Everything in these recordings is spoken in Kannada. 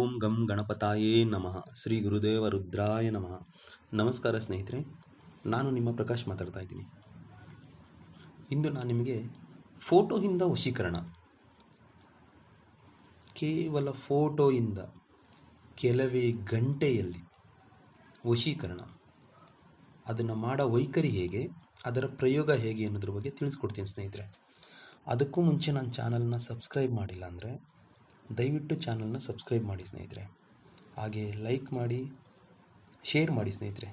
ಓಂ ಗಂ ಗಣಪತಾಯೇ ನಮಃ. ಶ್ರೀ ಗುರುದೇವ ರುದ್ರಾಯ ನಮಃ. ನಮಸ್ಕಾರ ಸ್ನೇಹಿತರೆ, ನಾನು ನಿಮ್ಮ ಪ್ರಕಾಶ್ ಮಾತಾಡ್ತಾ ಇದ್ದೀನಿ. ಇಂದು ನಾನು ನಿಮಗೆ ಫೋಟೋಯಿಂದ ವಶೀಕರಣ. ಕೇವಲ ಫೋಟೋಯಿಂದ ಕೆಲವೇ ಗಂಟೆಯಲ್ಲಿ ವಶೀಕರಣ. ಅದನ್ನು ಮಾಡೋ ವೈಖರಿ ಹೇಗೆ, ಅದರ ಪ್ರಯೋಗ ಹೇಗೆ ಅನ್ನೋದ್ರ ಬಗ್ಗೆ ತಿಳಿಸ್ಕೊಡ್ತೀನಿ ಸ್ನೇಹಿತರೆ. ಅದಕ್ಕೂ ಮುಂಚೆ ನನ್ನ ಚಾನಲ್ನ ಸಬ್ಸ್ಕ್ರೈಬ್ ಮಾಡಿಲ್ಲ ಅಂದರೆ ದಯವಿಟ್ಟು ಚಾನಲ್ನ ಸಬ್ಸ್ಕ್ರೈಬ್ ಮಾಡಿ ಸ್ನೇಹಿತರೆ. ಹಾಗೆ ಲೈಕ್ ಮಾಡಿ, ಶೇರ್ ಮಾಡಿ ಸ್ನೇಹಿತರೆ.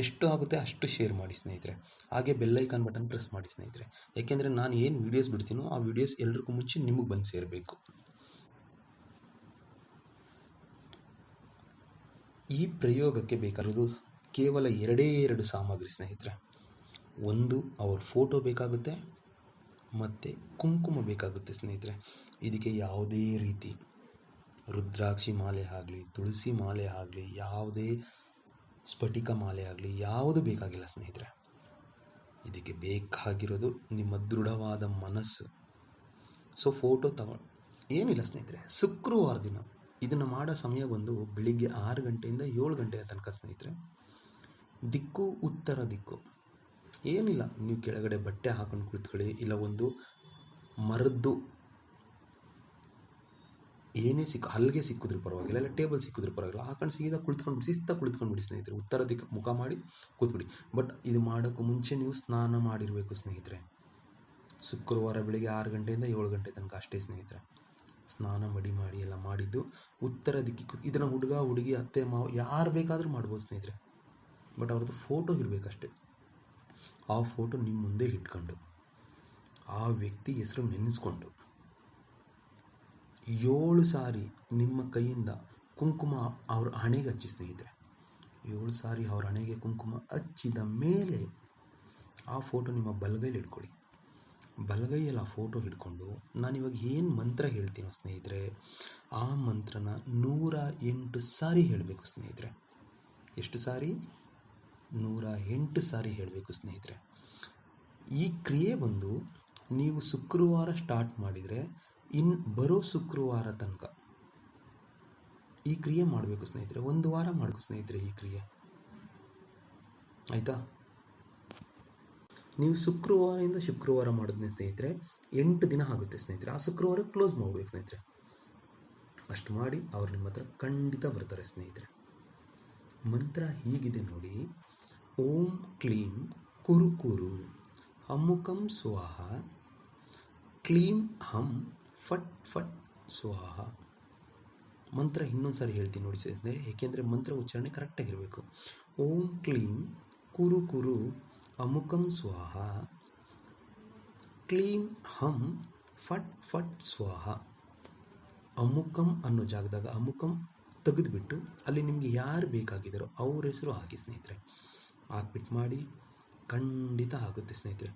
ಎಷ್ಟು ಆಗುತ್ತೆ ಅಷ್ಟು ಶೇರ್ ಮಾಡಿ ಸ್ನೇಹಿತರೆ. ಹಾಗೆ ಬೆಲ್ಲೈಕಾನ್ ಬಟನ್ ಪ್ರೆಸ್ ಮಾಡಿ ಸ್ನೇಹಿತರೆ. ಯಾಕೆಂದರೆ ನಾನು ಏನು ವೀಡಿಯೋಸ್ ಬಿಡ್ತೀನೋ ಆ ವೀಡಿಯೋಸ್ ಎಲ್ರಿಗೂ ಮುಂಚೆ ನಿಮಗೆ ಬಂದು ಸೇರಬೇಕು. ಈ ಪ್ರಯೋಗಕ್ಕೆ ಬೇಕಾಗಿರೋದು ಕೇವಲ ಎರಡೇ ಎರಡು ಸಾಮಗ್ರಿ ಸ್ನೇಹಿತರೆ. ಒಂದು, ಅವ್ರ ಫೋಟೋ ಬೇಕಾಗುತ್ತೆ, ಮತ್ತು ಕುಂಕುಮ ಬೇಕಾಗುತ್ತೆ ಸ್ನೇಹಿತರೆ. ಇದಕ್ಕೆ ಯಾವುದೇ ರೀತಿ ರುದ್ರಾಕ್ಷಿ ಮಾಲೆ ಆಗಲಿ, ತುಳಸಿ ಮಾಲೆ ಆಗಲಿ, ಯಾವುದೇ ಸ್ಫಟಿಕ ಮಾಲೆ ಆಗಲಿ, ಯಾವುದು ಬೇಕಾಗಿಲ್ಲ ಸ್ನೇಹಿತರೆ. ಇದಕ್ಕೆ ಬೇಕಾಗಿರೋದು ನಿಮ್ಮ ದೃಢವಾದ ಮನಸ್ಸು. ಸೊ ಫೋಟೋ ತಗೊ, ಏನಿಲ್ಲ ಸ್ನೇಹಿತರೆ, ಶುಕ್ರವಾರ ದಿನ. ಇದನ್ನು ಮಾಡೋ ಸಮಯ ಬಂದು ಬೆಳಿಗ್ಗೆ ಆರು ಗಂಟೆಯಿಂದ ಏಳು ಗಂಟೆಯ ತನಕ ಸ್ನೇಹಿತರೆ. ದಿಕ್ಕು, ಉತ್ತರ ದಿಕ್ಕು. ಏನಿಲ್ಲ, ನೀವು ಕೆಳಗಡೆ ಬಟ್ಟೆ ಹಾಕೊಂಡು ಕುಳಿತುಕೊಳ್ಳಿ ಇಲ್ಲ ಒಂದು ಮರದ್ದು ಏನೇ ಸಿಕ್ಕ ಹಲ್ಲಿಗೆ ಸಿಕ್ಕಿದ್ರು ಪರವಾಗಿಲ್ಲ, ಇಲ್ಲ ಟೇಬಲ್ ಸಿಕ್ಕಿದ್ರು ಪರವಾಗಿಲ್ಲ ಹಾಕೊಂಡು ಸೀದಾ ಕುಳಿತ್ಕೊಂಡ್ಬಿಡಿ, ಶಿಸ್ತ ಕುಳಿತುಕೊಂಡ್ಬಿಡಿ ಸ್ನೇಹಿತರೆ, ಉತ್ತರ ದಿಕ್ಕ ಮುಖ ಮಾಡಿ ಕೂತ್ಬಿಡಿ. ಬಟ್ ಇದು ಮಾಡೋಕ್ಕೂ ಮುಂಚೆ ನೀವು ಸ್ನಾನ ಮಾಡಿರಬೇಕು ಸ್ನೇಹಿತರೆ. ಶುಕ್ರವಾರ ಬೆಳಿಗ್ಗೆ ಆರು ಗಂಟೆಯಿಂದ ಏಳು ಗಂಟೆ ತನಕ ಅಷ್ಟೇ ಸ್ನೇಹಿತರೆ. ಸ್ನಾನ ಮಡಿ ಮಾಡಿ ಎಲ್ಲ ಮಾಡಿದ್ದು, ಉತ್ತರ ದಿಕ್ಕಿಗೆ ಇದನ್ನು ಹುಡುಗ, ಹುಡುಗಿ, ಅತ್ತೆ, ಮಾವ, ಯಾರು ಬೇಕಾದರೂ ಮಾಡ್ಬೋದು ಸ್ನೇಹಿತರೆ. ಬಟ್ ಅವ್ರದ್ದು ಫೋಟೋ ಇರಬೇಕಷ್ಟೆ. ಆ ಫೋಟೋ ನಿಮ್ಮ ಮುಂದೆ ಇಟ್ಕೊಂಡು, ಆ ವ್ಯಕ್ತಿ ಹೆಸರು ನೆನೆಸ್ಕೊಂಡು ಏಳು ಸಾರಿ ನಿಮ್ಮ ಕೈಯಿಂದ ಕುಂಕುಮ ಅವ್ರ ಹಣೆಗೆ ಹಚ್ಚಿ ಸ್ನೇಹಿತರೆ. ಏಳು ಸಾರಿ ಅವ್ರ ಹಣೆಗೆ ಕುಂಕುಮ ಹಚ್ಚಿದ ಮೇಲೆ ಆ ಫೋಟೋ ನಿಮ್ಮ ಬಲಗೈಲಿ ಇಟ್ಕೊಳ್ಳಿ. ಬಲಗೈಯಲ್ಲಿ ಆ ಫೋಟೋ ಹಿಡ್ಕೊಂಡು ನಾನಿವಾಗ ಏನು ಮಂತ್ರ ಹೇಳ್ತೀನೋ ಸ್ನೇಹಿತರೆ, ಆ ಮಂತ್ರನ ನೂರ ಎಂಟು ಸಾರಿ ಹೇಳಬೇಕು ಸ್ನೇಹಿತರೆ. ಎಷ್ಟು ಸಾರಿ? ನೂರ ಎಂಟು ಸಾರಿ ಹೇಳಬೇಕು ಸ್ನೇಹಿತರೆ. ಈ ಕ್ರಿಯೆ ಬಂದು ನೀವು ಶುಕ್ರವಾರ ಸ್ಟಾರ್ಟ್ ಮಾಡಿದರೆ ಇನ್ ಬರೋ ಶುಕ್ರವಾರ ತನಕ ಈ ಕ್ರಿಯೆ ಮಾಡಬೇಕು ಸ್ನೇಹಿತರೆ. ಒಂದು ವಾರ ಮಾಡಬೇಕು ಸ್ನೇಹಿತರೆ ಈ ಕ್ರಿಯೆ. ಆಯಿತಾ? ನೀವು ಶುಕ್ರವಾರದಿಂದ ಶುಕ್ರವಾರ ಮಾಡಿದ್ನೆ ಸ್ನೇಹಿತರೆ, ಎಂಟು ದಿನ ಆಗುತ್ತೆ ಸ್ನೇಹಿತರೆ. ಆ ಶುಕ್ರವಾರ ಕ್ಲೋಸ್ ಮಾಡಬೇಕು ಸ್ನೇಹಿತರೆ. ಅಷ್ಟು ಮಾಡಿ ಅವ್ರು ನಿಮ್ಮ ಹತ್ರ ಖಂಡಿತ ಬರ್ತಾರೆ ಸ್ನೇಹಿತರೆ. ಮಂತ್ರ ಹೀಗಿದೆ ನೋಡಿ. ಓಂ ಕ್ಲೀಂ ಕುರುಕುರು ಕುರು ಅಮುಕಂ ಸ್ವಾಹ, ಕ್ಲೀಂ ಹಂ ಫಟ್ ಫಟ್. ಸ್ವಾಹ ಮಂತ್ರ ಇನ್ನೊಂದು ಸಾರಿ ಹೇಳ್ತೀನಿ ನೋಡಿ ಸ್ನೇಹಿತರೆ, ಏಕೆಂದರೆ ಮಂತ್ರ ಉಚ್ಚಾರಣೆ ಕರೆಕ್ಟಾಗಿರಬೇಕು ಓಂ ಕ್ಲೀಂ ಕುರು ಕುರು ಅಮುಕಂ ಸ್ವಾಹ. ಕ್ಲೀಂ ಹಂ ಫಟ್ ಫಟ್ ಸ್ವಾಹ. ಅಮುಕಂ ಅನ್ನೋ ಜಾಗದಾಗ ಅಮುಕಂ ತೆಗೆದುಬಿಟ್ಟು ಅಲ್ಲಿ ನಿಮಗೆ ಯಾರು ಬೇಕಾಗಿದ್ದಾರೋ ಅವ್ರ ಹೆಸರು ಹಾಕಿ ಸ್ನೇಹಿತರೆ. ಹಾಕ್ಬಿಟ್ಟು ಮಾಡಿ ಖಂಡಿತ ಆಗುತ್ತೆ ಸ್ನೇಹಿತರೆ.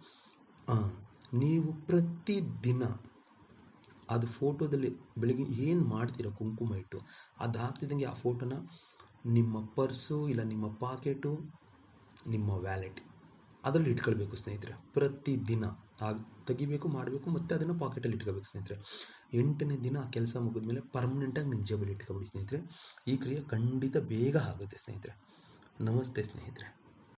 ನೀವು ಪ್ರತಿದಿನ ಅದು ಫೋಟೋದಲ್ಲಿ ಬೆಳಗ್ಗೆ ಏನು ಮಾಡ್ತೀರೋ ಕುಂಕುಮ ಇಟ್ಟು ಅದು ಹಾಕ್ತಿದ್ದಂಗೆ ಆ ಫೋಟೋನ ನಿಮ್ಮ ಪರ್ಸು ಇಲ್ಲ ನಿಮ್ಮ ಪಾಕೆಟು, ನಿಮ್ಮ ವ್ಯಾಲೆಟ್ ಅದರಲ್ಲಿ ಇಟ್ಕೊಳ್ಬೇಕು ಸ್ನೇಹಿತರೆ. ಪ್ರತಿದಿನ ಆಗ ತೆಗಿಬೇಕು, ಮಾಡಬೇಕು ಮತ್ತು ಅದನ್ನು ಪಾಕೆಟಲ್ಲಿ ಇಟ್ಕೋಬೇಕು ಸ್ನೇಹಿತರೆ. ಎಂಟನೇ ದಿನ ಕೆಲಸ ಮುಗಿದ್ಮೇಲೆ ಪರ್ಮನೆಂಟಾಗಿ ನಿಮ್ಮ ಜೇಬಲ್ಲಿ ಇಟ್ಕೊಬಿಡಿ ಸ್ನೇಹಿತರೆ. ಈ ಕ್ರಿಯೆ ಖಂಡಿತ ಬೇಗ ಆಗುತ್ತೆ ಸ್ನೇಹಿತರೆ. ನಮಸ್ತೆ ಸ್ನೇಹಿತರೆ.